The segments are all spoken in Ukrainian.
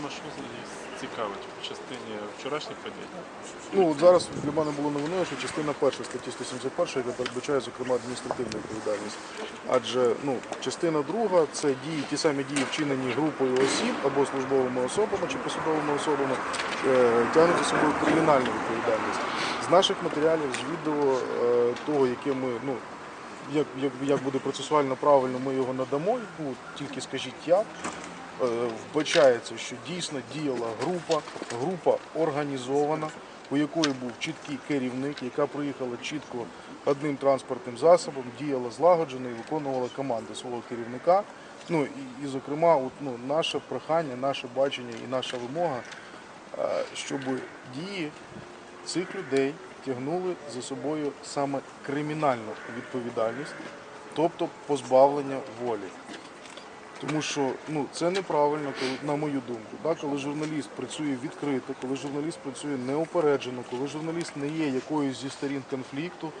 саме що цікавить в частині вчорашніх подій? Ну, зараз для мене було новиною, що частина перша статті 171, яка передбачає, зокрема, адміністративну відповідальність. Адже ну, частина друга це дії, ті самі дії, вчинені групою осіб або службовими особами чи посадовими особами, е, тягнуть собою кримінальну відповідальність. З наших матеріалів, з відео е, того, яке ми, ну, як, як, як буде процесуально правильно, ми його надамо, ну, тільки скажіть як. Е, вбачається, що дійсно діяла група, група організована, у якої був чіткий керівник, яка приїхала чітко одним транспортним засобом, діяла злагоджено і виконувала команди свого керівника. Ну і, і зокрема, от, ну, наше прохання, наше бачення і наша вимога, е, щоб дії цих людей тягнули за собою саме кримінальну відповідальність, тобто позбавлення волі. Тому що ну, це неправильно, коли, на мою думку. Да? Коли журналіст працює відкрито, коли журналіст працює неупереджено, коли журналіст не є якоюсь зі сторін конфлікту,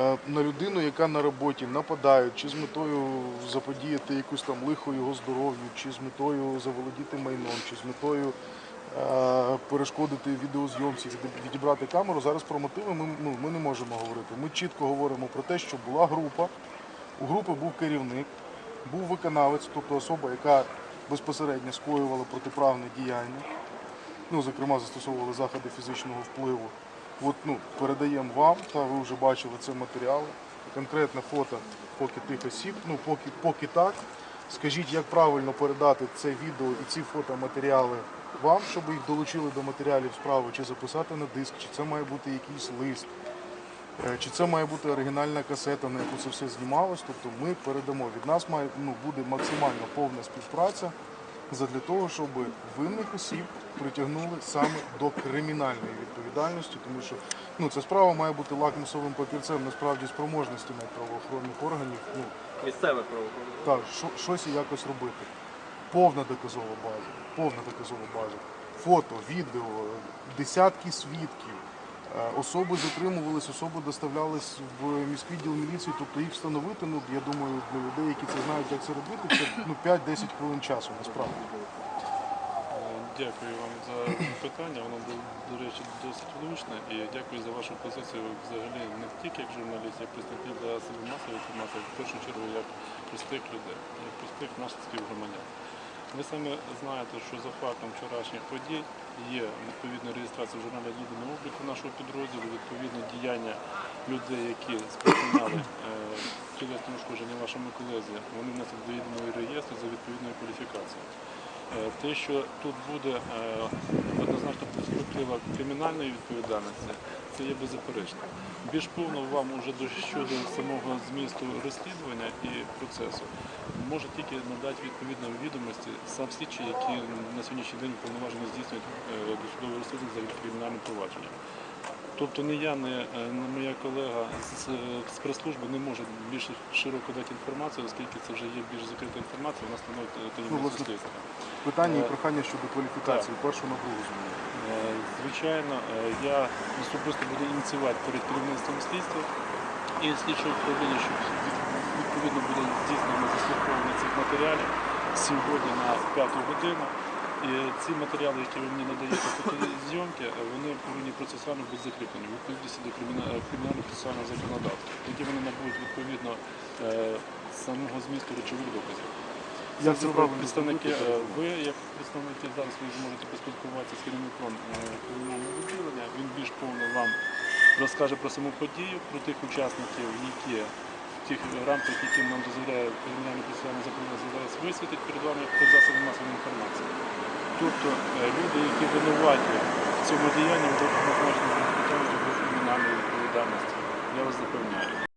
е, на людину, яка на роботі нападає, чи з метою заподіяти якусь там лихо його здоров'ю, чи з метою заволодіти майном, чи з метою е, перешкодити відеозйомці, відібрати камеру. Зараз про мотиви ми, ну, ми не можемо говорити. Ми чітко говоримо про те, що була група, у групи був керівник, був виконавець, тобто особа, яка безпосередньо скоювала протиправне діяння. Ну, зокрема, застосовували заходи фізичного впливу. От, ну, передаємо вам, та ви вже бачили це матеріали. Конкретне фото поки тих осіб, ну поки, поки так. Скажіть, як правильно передати це відео і ці фотоматеріали вам, щоб їх долучили до матеріалів справи, чи записати на диск, чи це має бути якийсь лист. Е, Чи це має бути оригінальна касета, на яку це все знімалось? Тобто ми передамо. Від нас має ну, буде максимально повна співпраця задля того, щоб винних осіб притягнули саме до кримінальної відповідальності, тому що ну, ця справа має бути лакмусовим папірцем насправді спроможності навіть правоохоронних органів. Ну, Місцеве правоохоронне. так, що- щось і якось робити. Повна доказова база, повна доказова база. Фото, відео, десятки свідків. Е, Особи затримувались, особи доставлялись в міськвідділ міліції, тобто їх встановити, ну, я думаю, для людей, які це знають, як це робити, це ну, 5-10 хвилин часу насправді. Е, Дякую вам за питання. Воно до речі, досить влучне. І дякую за вашу позицію взагалі не тільки як журналіст, як представник засобів масової інформації, а в першу чергу як простих людей, як простих наших співгромадян. Ви самі знаєте, що за фактом вчорашніх подій є відповідна реєстрація в журналі «Люди на обліку нашого підрозділу, відповідно діяння людей, які спричиняли тілесне ушкодження вашому колезі, вони внесли до єдиного реєстру за відповідною кваліфікацією. Е, Те, що тут буде е, однозначно перспектива кримінальної відповідальності, це є беззаперечно. Більш повно вам уже до щодо самого змісту розслідування і процесу може тільки надати відповідно відомості сам слідчий, які на сьогоднішній день повноважено здійснюють е, досудове розслідування за кримінальним провадженням. Тобто не я, не, е, моя колега з, з прес-служби не може більш широко дати інформацію, оскільки це вже є більш закрита інформація, вона становить е, таємницю власне, слідства. Питання і Е, прохання щодо кваліфікації, першу на другу. Е, Звичайно, е, я особисто буду ініціювати перед керівництвом слідства і слідчого управління, що відповідно буде здійснено заслуховування цих матеріалів сьогодні на п'яту годину. І ці матеріали, які ви мені надаєте фотозйомки, е, вони повинні процесуально бути закріплені в відповідності до криміна- кримінального процесуального законодавства. Тоді вони набудуть відповідно е, самого змісту речових доказів. Як це зробили представники, е, ви як представники зараз ви зможете поспілкуватися з керівником е, кримінального відділення. Він більш повно вам розкаже про саму подію, про тих учасників, які в тих рамках, які нам дозволяє кримінальне процесуальне законодавство висвітить перед вами про засоби масової інформації. Тобто е, люди, які винуваті в цьому діянні, будуть однозначно притягнуті до кримінальної відповідальності. Я вас запевняю.